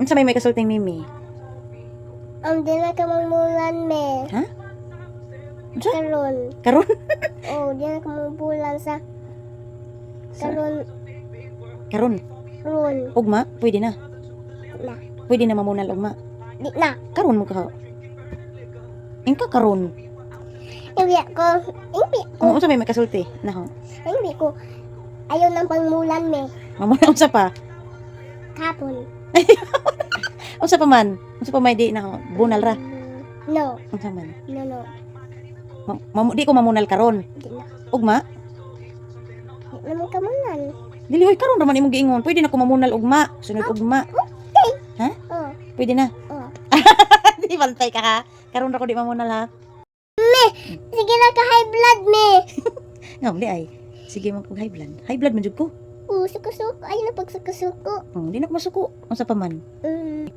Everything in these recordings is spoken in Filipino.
Unsa may may kasulting mimi? Ang di na ka mamulan me. Ha? Unsa? Karon. Karon? Oh, di na ka mamulan sa karon Karon. ron. Ugma, pwede na. Na. Pwede na mamunal ugma. Di na. Karon mo ka. Ingka karon. Hindi ko. Hindi ko. Unsa may may kasulti? Naho. Hindi ko. Ayaw ng pangmulan me. Mamunal unsa pa? Kapon. Unsa pa man? Unsa pa may di naho? Bunal ra. No. Unsa man? No, no. Ma- mamu- di ko mamunal karon. Di na. Ugma? Di naman kamulan. Dili oy karon ra man imong giingon. Pwede na ko mamunal ugma. Sunod ugma. Oh. Pwede na. Oh. di bantay ka ha. Karon ra ko di mamunal ha. Sige na ka high blood me. Ngam di ay. Sige man kog high blood. High blood man jud ko. Suko-suko. Ayaw na pagsuko-suko. Oh, di na ko masuko. Unsa pa man? Mm.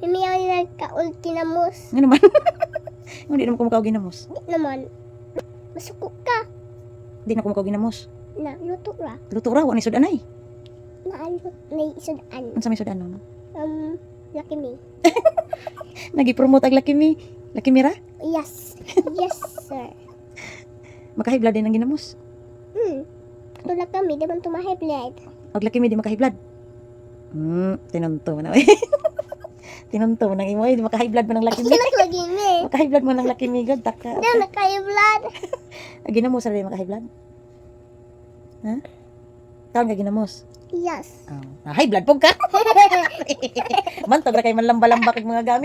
Mimi ako na ka-ultinamos. Nga naman. Hindi naman ko makaw ginamos. Di naman. Masuko ka. Di na ko makaw ginamos. Na, luto ra. Luto ra, wani sudan ay. Na, ano, may isudan. Unsa may sudan no? Um, lucky me. Nagi-promote ag laki mi. Laki mi ra. Yes. Yes, sir. Maka-high blood din ang ginamos. Tulad kami, di man tumahay blood. Og laki mi di maka-high blood. Hmm, tinunto man ay. tinunto man ang imo maka-high blood man ang laki mi. Lagi me? Maka-high blood man ang laki mi god taka. Di na kayo blood. Ah, Ginamos ra blood. Ha? Kaon ka ginamos. Yes. Oh. Ah, high blood pug ka. Mantog ra kay man lamba-lamba kag mga gamit.